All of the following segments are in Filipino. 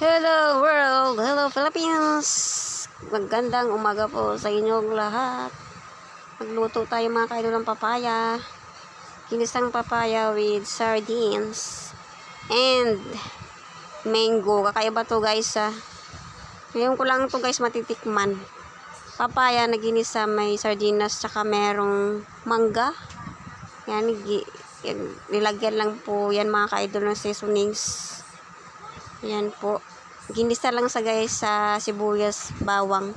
Hello world! Hello Philippines! Magandang umaga po sa inyong lahat. Magluto tayo mga kaidol ng papaya. Kinisang papaya with sardines. And mango. Kakaiba to guys ha. Ngayon ko lang to guys matitikman. Papaya na ginisa may sardinas tsaka merong mangga. Yan, nilagyan lang po yan mga kaidol ng seasonings. Yan po. Ginisa lang sa guys sa sibuyas, bawang.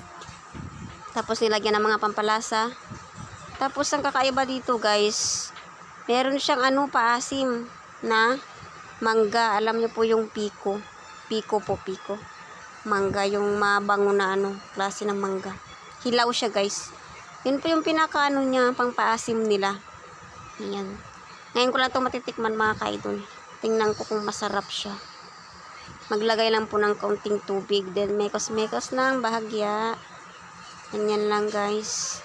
Tapos nilagyan ng mga pampalasa. Tapos ang kakaiba dito guys, meron siyang ano paasim na mangga. Alam niyo po yung piko. Piko po, piko. Mangga, yung mabango na ano, klase ng mangga. Hilaw siya guys. Yun po yung pinakaano niya, pang paasim nila. Ayan. Ngayon ko lang ito matitikman mga kaidol. Tingnan ko kung masarap siya maglagay lang po ng kaunting tubig. Then mekos-mekos lang. Bahagya. Ganyan lang guys.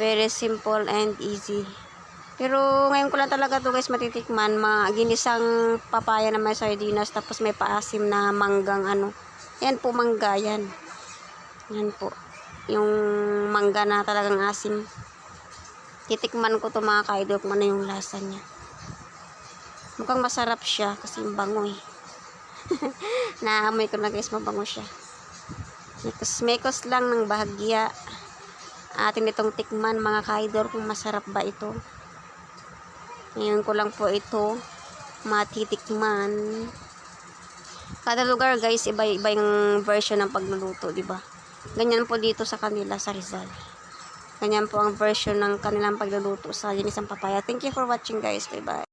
Very simple and easy. Pero ngayon ko lang talaga to guys matitikman. Mga ginisang papaya na may sardinas tapos may paasim na manggang ano. Yan po mangga yan. Yan po. Yung mangga na talagang asim. Titikman ko to mga kaidol kung ano yung lasa niya. Mukhang masarap siya kasi yung bango eh Naamoy ko na guys, mabango siya. Mekos-mekos lang ng bahagya. Atin itong tikman mga kaidor kung masarap ba ito. Ngayon ko lang po ito matitikman. Kada lugar guys, iba-iba yung version ng pagluluto, di ba? Ganyan po dito sa kanila sa Rizal. Ganyan po ang version ng kanilang pagluluto sa Ginisang Papaya. Thank you for watching guys. Bye-bye.